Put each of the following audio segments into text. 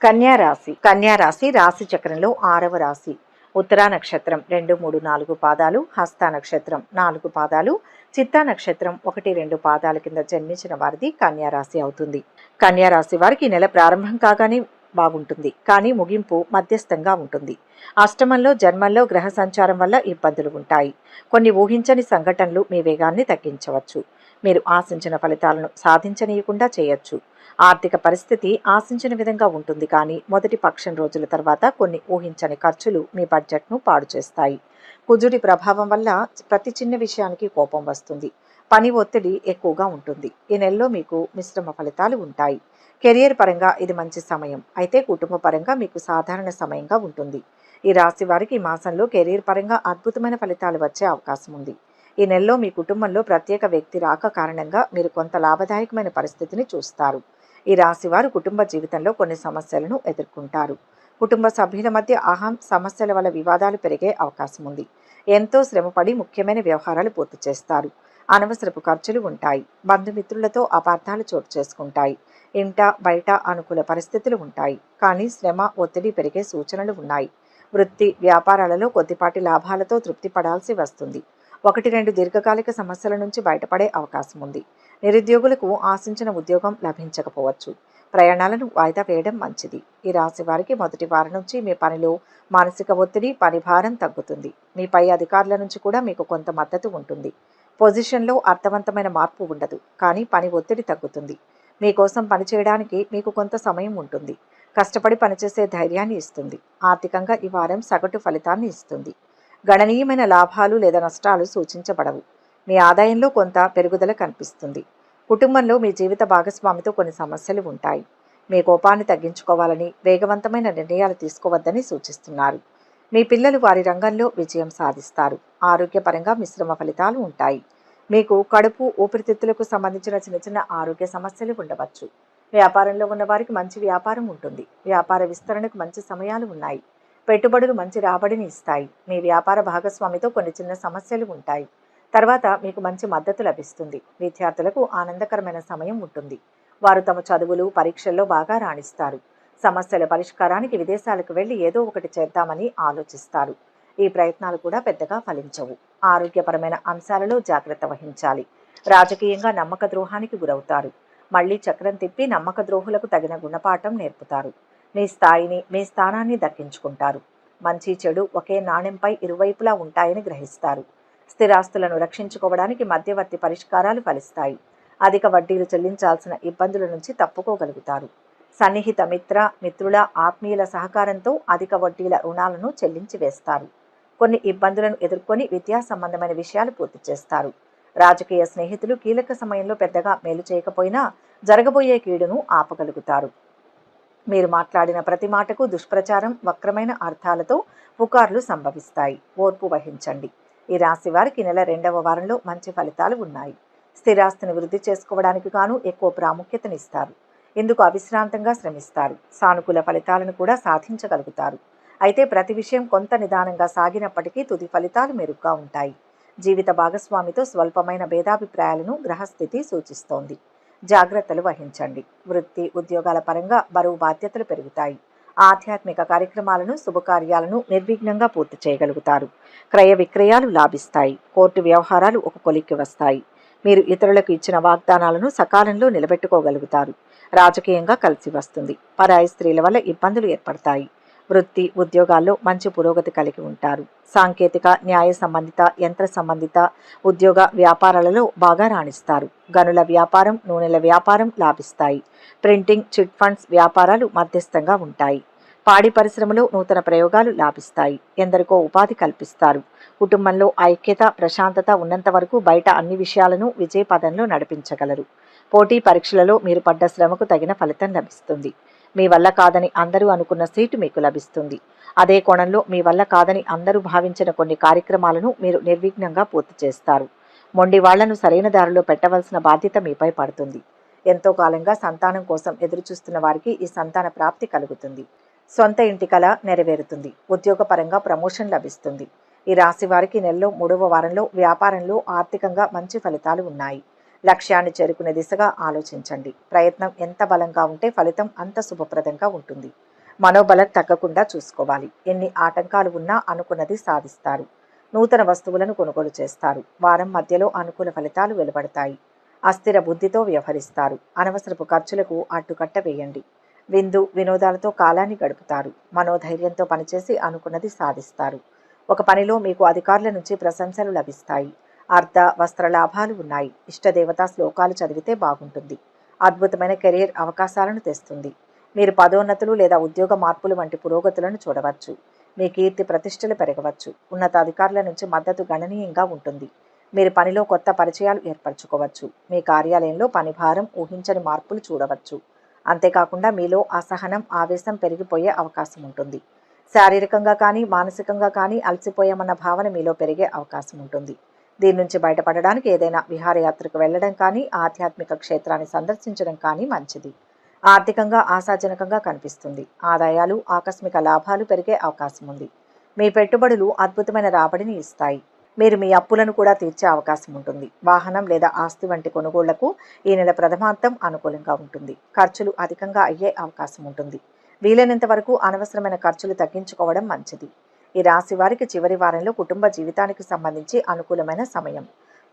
కన్యారాశి కన్యారాశి రాశి చక్రంలో ఆరవ రాశి. ఉత్తరా నక్షత్రం రెండు మూడు నాలుగు పాదాలు హస్త నక్షత్రం నాలుగు పాదాలు చిత్తా నక్షత్రం ఒకటి రెండు పాదాల కింద జన్మించిన వారిది కన్యారాశి అవుతుంది. కన్యా రాశి వారికి నెల ప్రారంభం కాగానే బాగుంటుంది. కానీ ముగింపు మధ్యస్థంగా ఉంటుంది. అష్టమంలో జన్మల్లో గ్రహ సంచారం వల్ల ఇబ్బందులు ఉంటాయి. కొన్ని ఊహించని సంఘటనలు మీ వేగాన్ని తగ్గించవచ్చు. మీరు ఆశించిన ఫలితాలను సాధించనీయకుండా చేయొచ్చు. ఆర్థిక పరిస్థితి ఆశించిన విధంగా ఉంటుంది కానీ మొదటి పక్షం రోజుల తర్వాత కొన్ని ఊహించని ఖర్చులు మీ బడ్జెట్ను పాడు చేస్తాయి. కుజుడి ప్రభావం వల్ల ప్రతి చిన్న విషయానికి కోపం వస్తుంది. పని ఒత్తిడి ఎక్కువగా ఉంటుంది. ఈ నెలలో మీకు మిశ్రమ ఫలితాలు ఉంటాయి. కెరియర్ పరంగా ఇది మంచి సమయం. అయితే కుటుంబ పరంగా మీకు సాధారణ సమయంగా ఉంటుంది. ఈ రాశి వారికి ఈ మాసంలో కెరీర్ పరంగా అద్భుతమైన ఫలితాలు వచ్చే అవకాశం ఉంది. ఈ నెలలో మీ కుటుంబంలో ప్రత్యేక వ్యక్తి రాక కారణంగా మీరు కొంత లాభదాయకమైన పరిస్థితిని చూస్తారు. ఈ రాశి వారు కుటుంబ జీవితంలో కొన్ని సమస్యలను ఎదుర్కొంటారు. కుటుంబ సభ్యుల మధ్య అహం సమస్యల వల్ల వివాదాలు పెరిగే అవకాశం ఉంది. ఎంతో శ్రమపడి ముఖ్యమైన వ్యవహారాలు పూర్తి చేస్తారు. అనవసరపు ఖర్చులు ఉంటాయి. బంధుమిత్రులతో అపార్థాలు చోటు చేసుకుంటాయి. ఇంట బయట అనుకూల పరిస్థితులు ఉంటాయి. కానీ శ్రమ ఒత్తిడి పెరిగే సూచనలు ఉన్నాయి. వృత్తి వ్యాపారాలలో కొద్దిపాటి లాభాలతో తృప్తి పడాల్సి వస్తుంది. ఒకటి రెండు దీర్ఘకాలిక సమస్యల నుంచి బయటపడే అవకాశం ఉంది. నిరుద్యోగులకు ఆశించిన ఉద్యోగం లభించకపోవచ్చు. ప్రయాణాలను వాయిదా వేయడం మంచిది. ఈ రాశి వారికి మొదటి వారం నుంచి మీ పనిలో మానసిక ఒత్తిడి పని భారం తగ్గుతుంది. మీ పై అధికారుల నుంచి కూడా మీకు కొంత మద్దతు ఉంటుంది. పొజిషన్లో అర్థవంతమైన మార్పు ఉండదు కానీ పని ఒత్తిడి తగ్గుతుంది. మీకోసం పనిచేయడానికి మీకు కొంత సమయం ఉంటుంది. కష్టపడి పనిచేసే ధైర్యాన్ని ఇస్తుంది. ఆర్థికంగా ఈ వారం సగటు ఫలితాన్ని ఇస్తుంది. గణనీయమైన లాభాలు లేదా నష్టాలు సూచించబడవు. మీ ఆదాయంలో కొంత పెరుగుదల కనిపిస్తుంది. కుటుంబంలో మీ జీవిత భాగస్వామితో కొన్ని సమస్యలు ఉంటాయి. మీ కోపాన్ని తగ్గించుకోవాలని వేగవంతమైన నిర్ణయాలు తీసుకోవద్దని సూచిస్తున్నారు. మీ పిల్లలు వారి రంగంలో విజయం సాధిస్తారు. ఆరోగ్యపరంగా మిశ్రమ ఫలితాలు ఉంటాయి. మీకు కడుపు ఊపిరితిత్తులకు సంబంధించిన చిన్న చిన్న ఆరోగ్య సమస్యలు ఉండవచ్చు. వ్యాపారంలో ఉన్న వారికి మంచి వ్యాపారం ఉంటుంది. వ్యాపార విస్తరణకు మంచి సమయాలు ఉన్నాయి. పెట్టుబడులు మంచి రాబడిని ఇస్తాయి. మీ వ్యాపార భాగస్వామితో కొన్ని చిన్న సమస్యలు ఉంటాయి. తర్వాత మీకు మంచి మద్దతు లభిస్తుంది. విద్యార్థులకు ఆనందకరమైన సమయం ఉంటుంది. వారు తమ చదువులు పరీక్షల్లో బాగా రాణిస్తారు. సమస్యల పరిష్కారానికి విదేశాలకు వెళ్ళి ఏదో ఒకటి చేద్దామని ఆలోచిస్తారు. ఈ ప్రయత్నాలు కూడా పెద్దగా ఫలించవు. ఆరోగ్యపరమైన అంశాలలో జాగ్రత్త వహించాలి. రాజకీయంగా నమ్మక ద్రోహానికి గురవుతారు. మళ్ళీ చక్రం తిప్పి నమ్మక ద్రోహులకు తగిన గుణపాఠం నేర్పుతారు. మీ స్థాయిని మీ స్థానాన్ని దక్కించుకుంటారు. మంచి చెడు ఒకే నాణ్యంపై ఇరువైపులా ఉంటాయని గ్రహిస్తారు. స్థిరాస్తులను రక్షించుకోవడానికి మధ్యవర్తి పరిష్కారాలు ఫలిస్తాయి. అధిక వడ్డీలు చెల్లించాల్సిన ఇబ్బందుల నుంచి తప్పుకోగలుగుతారు. సన్నిహిత మిత్ర మిత్రుల ఆత్మీయుల సహకారంతో అధిక వడ్డీల రుణాలను చెల్లించి వేస్తారు. కొన్ని ఇబ్బందులను ఎదుర్కొని విద్యా సంబంధమైన విషయాలు పూర్తి చేస్తారు. రాజకీయ స్నేహితులు కీలక సమయంలో పెద్దగా మేలు చేయకపోయినా జరగబోయే కీడును ఆపగలుగుతారు. మీరు మాట్లాడిన ప్రతి మాటకు దుష్ప్రచారం వక్రమైన అర్థాలతో పుకార్లు సంభవిస్తాయి. ఓర్పు వహించండి. ఈ రాశి వారికి నెల రెండవ వారంలో మంచి ఫలితాలు ఉన్నాయి. స్థిరాస్తిని వృద్ధి చేసుకోవడానికి గాను ఎక్కువ ప్రాముఖ్యతనిస్తారు. ఇందుకు అవిశ్రాంతంగా శ్రమిస్తారు. సానుకూల ఫలితాలను కూడా సాధించగలుగుతారు. అయితే ప్రతి విషయం కొంత నిదానంగా సాగినప్పటికీ తుది ఫలితాలు మెరుగ్గా ఉంటాయి. జీవిత భాగస్వామితో స్వల్పమైన భేదాభిప్రాయాలను గ్రహస్థితి సూచిస్తోంది. జాగ్రత్తలు వహించండి. వృత్తి ఉద్యోగాల పరంగా బరువు బాధ్యతలు పెరుగుతాయి. ఆధ్యాత్మిక కార్యక్రమాలను శుభకార్యాలను నిర్విఘ్నంగా పూర్తి చేయగలుగుతారు. క్రయ విక్రయాలు లాభిస్తాయి. కోర్టు వ్యవహారాలు ఒక కొలిక్కి వస్తాయి. మీరు ఇతరులకు ఇచ్చిన వాగ్దానాలను సకాలంలో నిలబెట్టుకోగలుగుతారు. రాజకీయంగా కలిసి వస్తుంది. పరాయి స్త్రీల వల్ల ఇబ్బందులు ఏర్పడతాయి. వృత్తి ఉద్యోగాల్లో మంచి పురోగతి కలిగి ఉంటారు. సాంకేతిక న్యాయ సంబంధిత యంత్ర సంబంధిత ఉద్యోగ వ్యాపారాలలో బాగా రాణిస్తారు. గనుల వ్యాపారం నూనెల వ్యాపారం లాభిస్తాయి. ప్రింటింగ్ చిట్ ఫండ్స్ వ్యాపారాలు మధ్యస్థంగా ఉంటాయి. పాడి పరిశ్రమలో నూతన ప్రయోగాలు లాభిస్తాయి. ఎందరికో ఉపాధి కల్పిస్తారు. కుటుంబంలో ఐక్యత ప్రశాంతత ఉన్నంత వరకు బయట అన్ని విషయాలను విజయపదంలో నడిపించగలరు. పోటీ పరీక్షలలో మీరు పడ్డ శ్రమకు తగిన ఫలితం లభిస్తుంది. మీ వల్ల కాదని అందరూ అనుకున్న సీటు మీకు లభిస్తుంది. అదే కోణంలో మీ వల్ల కాదని అందరూ భావించిన కొన్ని కార్యక్రమాలను మీరు నిర్విఘ్నంగా పూర్తి చేస్తారు. మొండి వాళ్ళను సరైన దారిలో పెట్టవలసిన బాధ్యత మీపై పడుతుంది. ఎంతో కాలంగా సంతానం కోసం ఎదురుచూస్తున్న వారికి ఈ సంతాన ప్రాప్తి కలుగుతుంది. సొంత ఇంటి కల నెరవేరుతుంది. ఉద్యోగపరంగా ప్రమోషన్ లభిస్తుంది. ఈ రాశి వారికి నెలలో మూడవ వారంలో వ్యాపారంలో ఆర్థికంగా మంచి ఫలితాలు ఉన్నాయి. లక్ష్యాన్ని చేరుకునే దిశగా ఆలోచించండి. ప్రయత్నం ఎంత బలంగా ఉంటే ఫలితం అంత శుభప్రదంగా ఉంటుంది. మనోబలం తగ్గకుండా చూసుకోవాలి. ఎన్ని ఆటంకాలు ఉన్నా అనుకున్నది సాధిస్తారు. నూతన వస్తువులను కొనుగోలు చేస్తారు. వారం మధ్యలో అనుకూల ఫలితాలు వెలువడతాయి. అస్థిర బుద్ధితో వ్యవహరిస్తారు. అనవసరపు ఖర్చులకు అడ్డుకట్ట వేయండి. విందు వినోదాలతో కాలాన్ని గడుపుతారు. మనోధైర్యంతో పనిచేసి అనుకున్నది సాధిస్తారు. ఒక పనిలో మీకు అధికారుల నుంచి ప్రశంసలు లభిస్తాయి. అర్ధ వస్త్ర లాభాలు ఉన్నాయి. ఇష్టదేవతా శ్లోకాలు చదివితే బాగుంటుంది. అద్భుతమైన కెరీర్ అవకాశాలను తెస్తుంది. మీరు పదోన్నతులు లేదా ఉద్యోగ మార్పులు వంటి పురోగతులను చూడవచ్చు. మీ కీర్తి ప్రతిష్టలు పెరగవచ్చు. ఉన్నతాధికారుల నుంచి మద్దతు గణనీయంగా ఉంటుంది. మీరు పనిలో కొత్త పరిచయాలు ఏర్పరచుకోవచ్చు. మీ కార్యాలయంలో పని భారం ఊహించని మార్పులు చూడవచ్చు. అంతేకాకుండా మీలో అసహనం ఆవేశం పెరిగిపోయే అవకాశం ఉంటుంది. శారీరకంగా కానీ మానసికంగా కానీ అలసిపోయామన్న భావన మీలో పెరిగే అవకాశం ఉంటుంది. దీని నుంచి బయటపడడానికి ఏదైనా విహారయాత్రకు వెళ్ళడం కానీ ఆధ్యాత్మిక క్షేత్రాన్ని సందర్శించడం కానీ మంచిది. ఆర్థికంగా ఆశాజనకంగా కనిపిస్తుంది. ఆదాయాలు ఆకస్మిక లాభాలు పెరిగే అవకాశం ఉంది. మీ పెట్టుబడులు అద్భుతమైన రాబడిని ఇస్తాయి. మీరు మీ అప్పులను కూడా తీర్చే అవకాశం ఉంటుంది. వాహనం లేదా ఆస్తి వంటి కొనుగోళ్ళకు ఈ నెల ప్రథమాంతం అనుకూలంగా ఉంటుంది. ఖర్చులు అధికంగా అయ్యే అవకాశం ఉంటుంది. వీలైనంత వరకు అనవసరమైన ఖర్చులు తగ్గించుకోవడం మంచిది. ఈ రాశి వారికి చివరి వారంలో కుటుంబ జీవితానికి సంబంధించి అనుకూలమైన సమయం.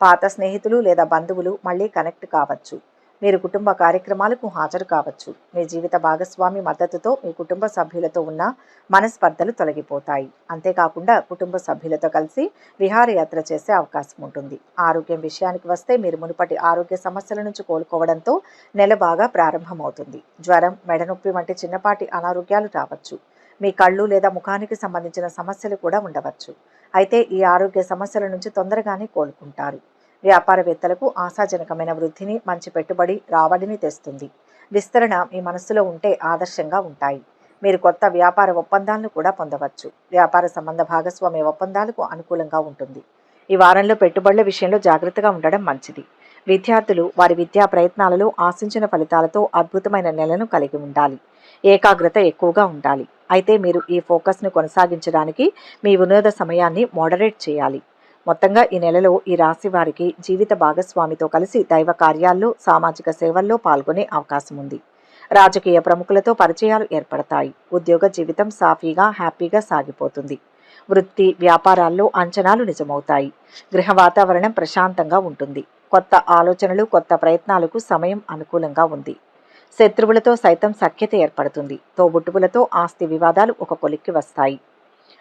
పాత స్నేహితులు లేదా బంధువులు మళ్ళీ కనెక్ట్ కావచ్చు. మీరు కుటుంబ కార్యక్రమాలకు హాజరు కావచ్చు. మీ జీవిత భాగస్వామి మద్దతుతో మీ కుటుంబ సభ్యులతో ఉన్న మనస్పర్ధలు తొలగిపోతాయి. అంతేకాకుండా కుటుంబ సభ్యులతో కలిసి విహారయాత్ర చేసే అవకాశం ఉంటుంది. ఆరోగ్యం విషయానికి వస్తే మీరు మునుపటి ఆరోగ్య సమస్యల నుంచి కోలుకోవడంతో నెల బాగా ప్రారంభమవుతుంది. జ్వరం మెడనొప్పి వంటి చిన్నపాటి అనారోగ్యాలు రావచ్చు. మీ కళ్ళు లేదా ముఖానికి సంబంధించిన సమస్యలు కూడా ఉండవచ్చు. అయితే ఈ ఆరోగ్య సమస్యల నుంచి తొందరగానే కోలుకుంటారు. వ్యాపారవేత్తలకు ఆశాజనకమైన వృద్ధిని మంచి పెట్టుబడి రాబడిని తెస్తుంది. విస్తరణ మీ మనస్సులో ఉంటే ఆదర్శంగా ఉంటాయి. మీరు కొత్త వ్యాపార ఒప్పందాలను కూడా పొందవచ్చు. వ్యాపార సంబంధ భాగస్వామ్య ఒప్పందాలకు అనుకూలంగా ఉంటుంది. ఈ వారంలో పెట్టుబడుల విషయంలో జాగ్రత్తగా ఉండడం మంచిది. విద్యార్థులు వారి విద్యా ప్రయత్నాలలో ఆశించిన ఫలితాలతో అద్భుతమైన నెలను కలిగి ఉండాలి. ఏకాగ్రత ఎక్కువగా ఉండాలి. అయితే మీరు ఈ ఫోకస్ను కొనసాగించడానికి మీ వినోద సమయాన్ని మోడరేట్ చేయాలి. మొత్తంగా ఈ నెలలో ఈ రాశి వారికి జీవిత భాగస్వామితో కలిసి దైవ కార్యాల్లో సామాజిక సేవల్లో పాల్గొనే అవకాశం ఉంది. రాజకీయ ప్రముఖులతో పరిచయాలు ఏర్పడతాయి. ఉద్యోగ జీవితం సాఫీగా హ్యాపీగా సాగిపోతుంది. వృత్తి వ్యాపారాల్లో అంచనాలు నిజమవుతాయి. గృహ వాతావరణం ప్రశాంతంగా ఉంటుంది. కొత్త ఆలోచనలు కొత్త ప్రయత్నాలకు సమయం అనుకూలంగా ఉంది. శత్రువులతో సైతం సఖ్యత ఏర్పడుతుంది. తోబుట్టువులతో ఆస్తి వివాదాలు ఒక కొలిక్కి వస్తాయి.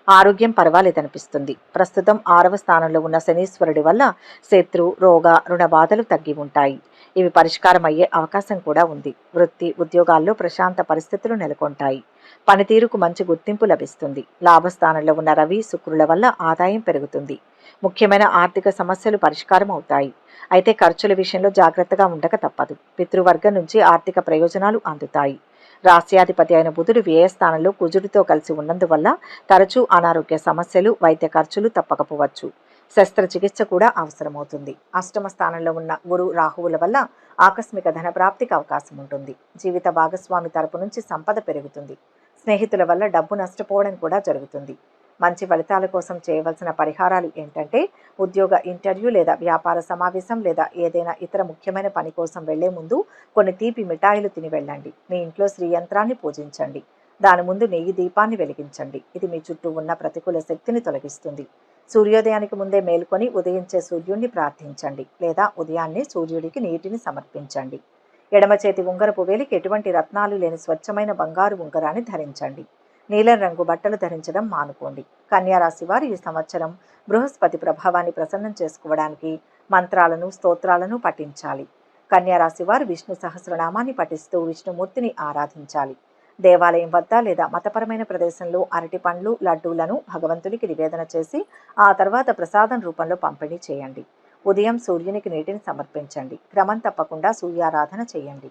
ఆరోగ్యం పర్వాలేదనిపిస్తుంది. ప్రస్తుతం ఆరవ స్థానంలో ఉన్న శనీశ్వరుడి వల్ల శత్రు రోగ రుణ బాధలు తగ్గి ఉంటాయి. ఇవి పరిష్కారం అయ్యే అవకాశం కూడా ఉంది. వృత్తి ఉద్యోగాల్లో ప్రశాంత పరిస్థితులు నెలకొంటాయి. పనితీరుకు మంచి గుర్తింపు లభిస్తుంది. లాభస్థానంలో ఉన్న రవి శుక్రుల వల్ల ఆదాయం పెరుగుతుంది. ముఖ్యమైన ఆర్థిక సమస్యలు పరిష్కారం అవుతాయి. అయితే ఖర్చుల విషయంలో జాగ్రత్తగా ఉండక తప్పదు. పితృవర్గం నుంచి ఆర్థిక ప్రయోజనాలు అందుతాయి. రాస్యాధిపతి అయిన బుధుడు వ్యయస్థానంలో కుజుడితో కలిసి ఉన్నందువల్ల తరచూ అనారోగ్య సమస్యలు వైద్య ఖర్చులు తప్పకపోవచ్చు. శస్త్రచికిత్స కూడా అవసరమవుతుంది. అష్టమ స్థానంలో ఉన్న గురు రాహువుల వల్ల ఆకస్మిక ధన ప్రాప్తికి అవకాశం ఉంటుంది. జీవిత భాగస్వామి తరపు నుంచి సంపద పెరుగుతుంది. స్నేహితుల వల్ల డబ్బు నష్టపోవడం కూడా జరుగుతుంది. మంచి ఫలితాల కోసం చేయవలసిన పరిహారాలు ఏంటంటే ఉద్యోగ ఇంటర్వ్యూ లేదా వ్యాపార సమావేశం లేదా ఏదైనా ఇతర ముఖ్యమైన పని కోసం వెళ్ళే ముందు కొన్ని తీపి మిఠాయిలు తిని వెళ్ళండి. మీ ఇంట్లో శ్రీ యంత్రాన్ని పూజించండి. దాని ముందు నెయ్యి దీపాన్ని వెలిగించండి. ఇది మీ చుట్టూ ఉన్న ప్రతికూల శక్తిని తొలగిస్తుంది. సూర్యోదయానికి ముందే మేల్కొని ఉదయించే సూర్యుడిని ప్రార్థించండి లేదా ఉదయాన్నే సూర్యుడికి నీటిని సమర్పించండి. ఎడమ చేతి ఉంగరపు వేలికి ఎటువంటి రత్నాలు లేని స్వచ్ఛమైన బంగారు ఉంగరాన్ని ధరించండి. నీలం రంగు బట్టలు ధరించడం మానుకోండి. కన్యారాశి వారు ఈ సంవత్సరం బృహస్పతి ప్రభావాన్ని ప్రసన్నం చేసుకోవడానికి మంత్రాలను స్తోత్రాలను పఠించాలి. కన్యారాశి వారు విష్ణు సహస్రనామాన్ని పఠిస్తూ విష్ణుమూర్తిని ఆరాధించాలి. దేవాలయం వద్ద లేదా మతపరమైన ప్రదేశంలో అరటి పండ్లు లడ్డూలను భగవంతునికి నివేదన చేసి ఆ తర్వాత ప్రసాదం రూపంలో పంపిణీ చేయండి. ఉదయం సూర్యునికి నీటిని సమర్పించండి. క్రమం తప్పకుండా సూర్యారాధన చేయండి.